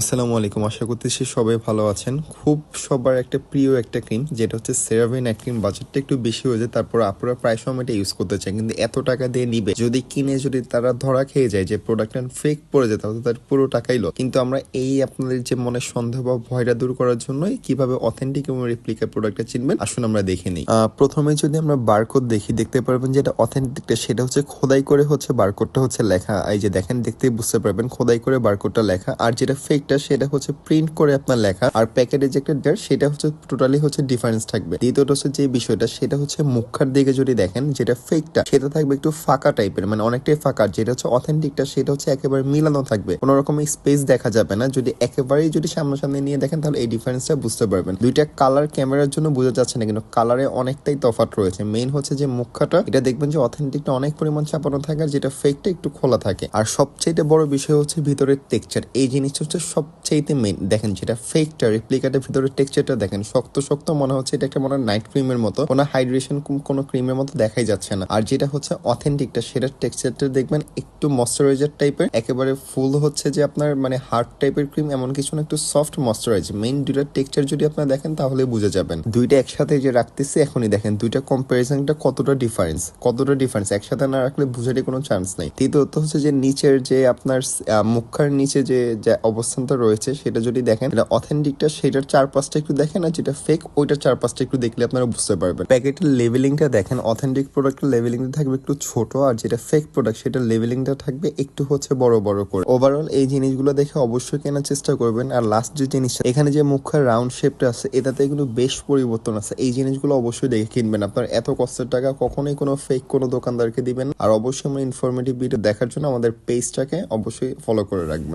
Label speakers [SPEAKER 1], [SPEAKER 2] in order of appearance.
[SPEAKER 1] আসসালামু আলাইকুম। আশা করতেছি সবাই ভালো আছেন। খুব সবার একটা প্রিয় একটা ক্রিম যেটা হচ্ছে সেরাভিন নাইট ক্রিম বাজেটটা একটু বেশি হয়ে যায়, তারপর আপনারা প্রায় সময় এটা ইউজ করতে চান কিন্তু এত টাকা দিয়ে নিবে। যদি কিনে যদি তারা ধরা খেয়ে যায় যে প্রোডাক্টটা ফেক পড়ে যায়, তাহলে তার পুরো টাকাই লো কিন্তু আমরা এই আপনাদের যে মনে সন্দেহ বা ভয়টা দূর করার জন্য কীভাবে অথেন্টিক এবং রেপ্লিকা প্রোডাক্টটা চিনবেন, আসুন আমরা দেখে নিই। প্রথমে যদি আমরা বারকোড দেখি, দেখতে পারবেন যেটা অথেন্টিকটা সেটা হচ্ছে খোদাই করে হচ্ছে বারকোডটা হচ্ছে লেখা। এই যে দেখেন, দেখতেই বুঝতে পারবেন, খোদাই করে বারকোডটা লেখা। আর যেটা ফেকটা সেটা হচ্ছে প্রিন্ট করে আপনার লেখা, আর প্যাকেটে যে একটা ডেট সেটা হচ্ছে টোটালি হচ্ছে ডিফারেন্স থাকবে। দ্বিতীয়টা হচ্ছে যে বিষয়টা, সেটা হচ্ছে মুখার দিকে যদি দেখেন, যেটা ফেকটা সেটা থাকবে একটু ফাঁকা টাইপের মানে অনেকটাই ফাঁকা। যেটা হচ্ছে অথেন্টিকটা সেটা হচ্ছে একেবারে মিলানো থাকবে। কোনো রকম স্পেস দেখা যাবে না। যদি একেবারেই যদি সামনাসামনি নিয়ে দেখেন, তাহলে এই ডিফারেন্সটা বুঝতে পারবেন। দুইটা কালার ক্যামেরার জন্য বোঝা যাচ্ছে না, কিন্তু কালারে অনেকটাই তফাৎ রয়েছে। মেইন হচ্ছে যে মুখাটা, এটা দেখবেন যে অথেন্টিকটা অনেক পরিমাণ চাপানো থাকে, আর যেটা ফেকটা একটু খোলা থাকে। আর সবচেয়ে বড় বিষয় হচ্ছে ভিতরের টেক্সচার এই জিনিসটা হচ্ছে সবচেয়ে মেইন দেখেন যেটা ফেকটা রেপ্লিকাটের ভিতরের টেক্সচারটা দেখেন, শক্ত শক্ত মনে হচ্ছে এটা একটা মনে হয় নাইট ক্রিমের মতো। কোনো হাইড্রেশন কোনো ক্রিমের মতো দেখাই যাচ্ছে না। আর যেটা হচ্ছে অথেন্টিকটা সেটার টেক্সচারটা দেখবেন একটু ময়শ্চারাইজার টাইপের একেবারে ফুল হচ্ছে যে আপনার মানে হার্ড টাইপের ক্রিম এমন কিছু না, একটু সফট ময়শ্চারাইজ মেইন দুইটার টেক্সচার যদি আপনারা দেখেন, তাহলে বুঝে যাবেন। দুইটা একসাথে যে রাখতেছি, এখনই দেখেন, দুইটা কম্পারিজনটা কতটা ডিফারেন্স কতটা ডিফারেন্স একসাথে না রাখলে বুঝারই কোনো চান্স নাই। তৃতীয়ত হচ্ছে যে নিচের যে আপনার মুখার নিচে যে যে অবস্থানটা রয়েছে, সেটা যদি দেখেন এটা অথেন্টিকটা সেটার চার পাঁচটা একটু দেখেন আর যেটা ফেক ওইটার চার পাঁচটা একটু দেখলে আপনারা বুঝতে পারবেন। প্যাকেটের লেভেলিংটা দেখেন অথেন্টিক প্রোডাক্টের লেভেলিংটা থাকবে একটু ছোট আর যেটা ফেক প্রোডাক্ট সেটার লেভেলিংটা থাকবে একটু হচ্ছে বড় বড় করে। ওভারঅল এই জিনিসগুলো দেখে অবশ্যই কেনার চেষ্টা করবেন। আর লাস্ট যে জিনিসটা, এখানে যে মুখের রাউন্ড শেপটা আছে, এটাতে কিন্তু বেশ পরিবর্তন আছে। এই জিনিসগুলো অবশ্যই দেখে কিনবেন। আপনার এত কষ্টের টাকা কখনোই কোনো ফেক কোনো দোকানদারকে দিবেন আর অবশ্যই আমরা ইনফরমেটিভ ভিডিও দেখার জন্য আমাদের পেজটাকে অবশ্যই ফলো করে রাখবেন।